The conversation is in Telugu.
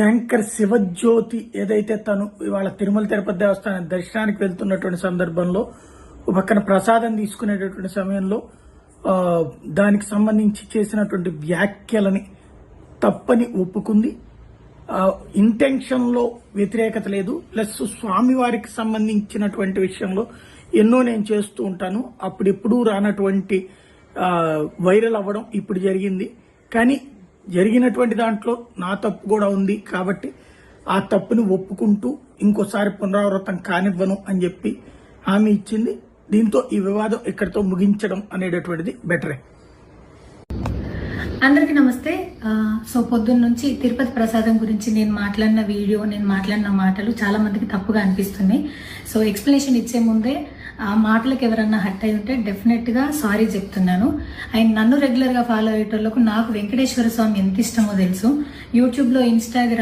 యాంకర్ శివజ్యోతి ఏదైతే తను ఇవాళ తిరుమల తిరుపతి దేవస్థానం దర్శనానికి వెళ్తున్నటువంటి సందర్భంలో పక్కన ప్రసాదం తీసుకునేటటువంటి సమయంలో దానికి సంబంధించి చేసినటువంటి వ్యాఖ్యలని తప్పని ఒప్పుకుంది. ఇంటెన్షన్లో వ్యతిరేకత లేదు. ప్లస్ స్వామివారికి సంబంధించినటువంటి విషయంలో ఎన్నో నేను చేస్తూ ఉంటాను. అప్పుడెప్పుడూ రానటువంటి వైరల్ అవ్వడం ఇప్పుడు జరిగింది. కానీ జరిగినటువంటి దాంట్లో నా తప్పు కూడా ఉంది కాబట్టి ఆ తప్పుని ఒప్పుకుంటూ ఇంకోసారి పునరావృతం కానివ్వను అని చెప్పి హామీ ఇచ్చింది. దీంతో ఈ వివాదం ఇక్కడితో ముగించడం అనేటటువంటిది బెటరే. అందరికీ నమస్తే. సో పొద్దున్న నుంచి తిరుపతి ప్రసాదం గురించి నేను మాట్లాడిన వీడియో నేను మాట్లాడిన మాటలు చాలా మందికి తప్పుగా అనిపిస్తున్నాయి. సో ఎక్స్ప్లెనేషన్ ఇచ్చే ముందే ఆ మాటలకు ఎవరన్నా హట్ అయి ఉంటే డెఫినెట్గా సారీ చెప్తున్నాను. అండ్ నన్ను రెగ్యులర్గా ఫాలో అయ్యేటోళ్ళకు నాకు వెంకటేశ్వర స్వామి ఎంత ఇష్టమో తెలుసు. యూట్యూబ్లో ఇన్స్టాగ్రామ్